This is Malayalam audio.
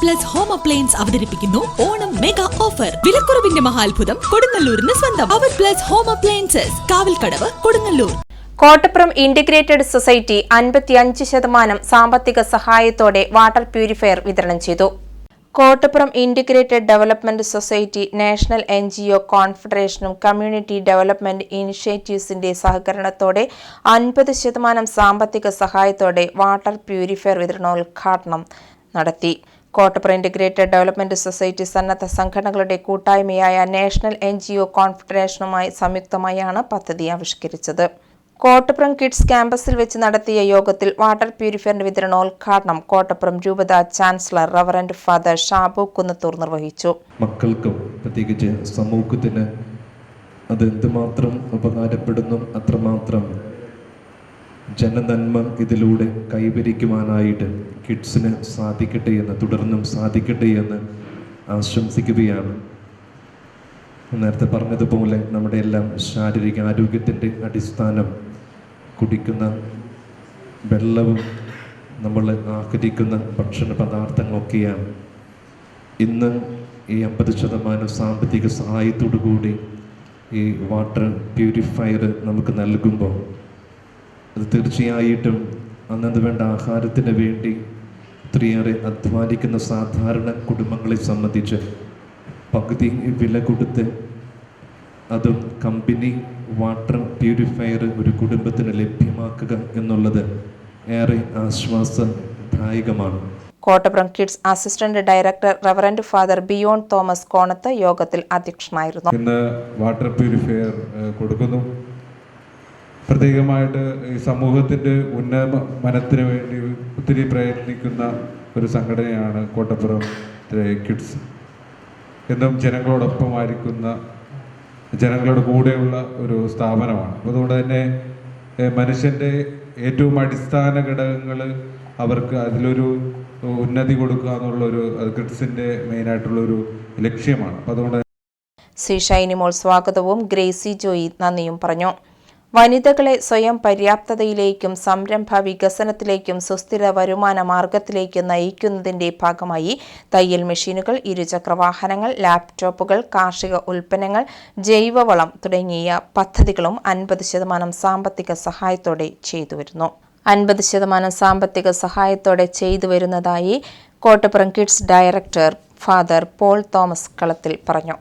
പ്ലസ് ഹോം അപ്ലയൻസ് അവതരിപ്പിക്കുന്നു ഓണം മെഗാ ഓഫർ വിലക്കുറവിന്റെ മഹാത്ഭുതം കൊടുങ്ങല്ലൂരിന് സ്വന്തം. Power plus home appliances Kavalkadavu Kodungallur. Kottappuram integrated society അൻപത്തിയഞ്ച് ശതമാനം സാമ്പത്തിക സഹായത്തോടെ വാട്ടർ പ്യൂരിഫയർ വിതരണം ചെയ്തു. Kottappuram integrated development society national N G O കോൺഫെഡറേഷനും community development ഇനിഷ്യേറ്റീവ്സിന്റെ സഹകരണത്തോടെ അൻപത് ശതമാനം സാമ്പത്തിക സഹായത്തോടെ വാട്ടർ പ്യൂരിഫയർ വിതരണോദ്ഘാടനം നടത്തി. കോട്ടപ്പുറം ഇന്റഗ്രേറ്റഡ് ഡെവലപ്മെന്റ് സൊസൈറ്റി സന്നദ്ധ സംഘടനകളുടെ കൂട്ടായ്മയായ നാഷണൽ എൻ ജി ഒ കോൺഫെഡറേഷനുമായി സംയുക്തമായാണ് പദ്ധതി ആവിഷ്കരിച്ചത്. കോട്ടപ്പുറം കിഡ്സ് ക്യാമ്പസിൽ വെച്ച് നടത്തിയ യോഗത്തിൽ വാട്ടർ പ്യൂരിഫയറിന്റെ വിതരണോദ്ഘാടനം കോട്ടപ്പുറം രൂപത chancellor reverend father Shabu Kunnathur നിർവഹിച്ചു. മക്കൾക്കും പ്രത്യേകിച്ച് സമൂഹത്തിന് അത് എന്തുമാത്രം ഉപകാരപ്പെടുന്നു അത്രമാത്രം ജനനന്മ ഇതിലൂടെ കൈവരിക്കുവാനായിട്ട് കിഡ്സിന് സാധിക്കട്ടെ എന്ന് തുടർന്നും സാധിക്കട്ടെ എന്ന് ആശംസിക്കുകയാണ്. നേരത്തെ പറഞ്ഞതുപോലെ നമ്മുടെ എല്ലാം ശാരീരിക ആരോഗ്യത്തിന്റെ അടിസ്ഥാനം കുടിക്കുന്ന വെള്ളവും നമ്മൾ ആഗ്രഹിക്കുന്ന ഭക്ഷണ പദാർത്ഥങ്ങളൊക്കെയാണ്. ഇന്ന് ഈ അമ്പത് ശതമാനം സാമ്പത്തിക സഹായത്തോടു കൂടി ഈ വാട്ടർ പ്യൂരിഫയർ നമുക്ക് നൽകുമ്പോൾ അത് തീർച്ചയായിട്ടും അന്നത് വേണ്ട ആഹാരത്തിന് വേണ്ടി ഒത്തിരിയേറെ അധ്വാനിക്കുന്ന സാധാരണ കുടുംബങ്ങളെ സംബന്ധിച്ച് പകുതി വില കൊടുത്ത് അതും കമ്പനി വാട്ടർ പ്യൂരിഫയർ ഒരു കുടുംബത്തിന് ലഭ്യമാക്കുക എന്നുള്ളത് ഏറെ ആശ്വാസദായകമാണ്. Kottappuram kids assistant director reverend father Biyon Thomas Konath യോഗത്തിൽ അധ്യക്ഷനായിരുന്നു. ഇന്ന് വാട്ടർ പ്യൂരിഫയർ കൊടുക്കുന്നു. പ്രത്യേകമായിട്ട് ഈ സമൂഹത്തിന്റെ ഉന്നമനത്തിന് വേണ്ടി ഒത്തിരി പ്രയത്നിക്കുന്ന ഒരു സംഘടനയാണ് കോട്ടപ്പുറം കിഡ്സ്. എന്നും ജനങ്ങളോടൊപ്പമായിരിക്കുന്ന ജനങ്ങളുടെ കൂടെയുള്ള ഒരു സ്ഥാപനമാണ്. അതുകൊണ്ട് തന്നെ മനുഷ്യന്റെ ഏറ്റവും അടിസ്ഥാന ഘടകങ്ങൾ അവർക്ക് അതിലൊരു ഉന്നതി കൊടുക്കുക എന്നുള്ളൊരു കിഡ്സിന്റെ മെയിനായിട്ടുള്ളൊരു ലക്ഷ്യമാണ്. അപ്പോൾ അതുകൊണ്ട് ശ്രീ ഷൈനിമോൾ സ്വാഗതവും. ഗ്രേസി ജോയി നന്ദിയും പറഞ്ഞു. വനിതകളെ സ്വയം പര്യാപ്തതയിലേക്കും സംരംഭ വികസനത്തിലേക്കും സുസ്ഥിര വരുമാന മാർഗത്തിലേക്കും നയിക്കുന്നതിന്റെ ഭാഗമായി തയ്യൽ മെഷീനുകൾ ഇരുചക്രവാഹനങ്ങൾ ലാപ്ടോപ്പുകൾ കാർഷിക ഉൽപ്പന്നങ്ങൾ ജൈവവളം തുടങ്ങിയ പദ്ധതികളും അൻപത് ശതമാനം സാമ്പത്തിക സഹായത്തോടെ ചെയ്തുവരുന്നു. അൻപത് ശതമാനം സാമ്പത്തിക സഹായത്തോടെ ചെയ്തു വരുന്നതായി Kottappuram kids director father Paul Thomas Kalathil പറഞ്ഞു.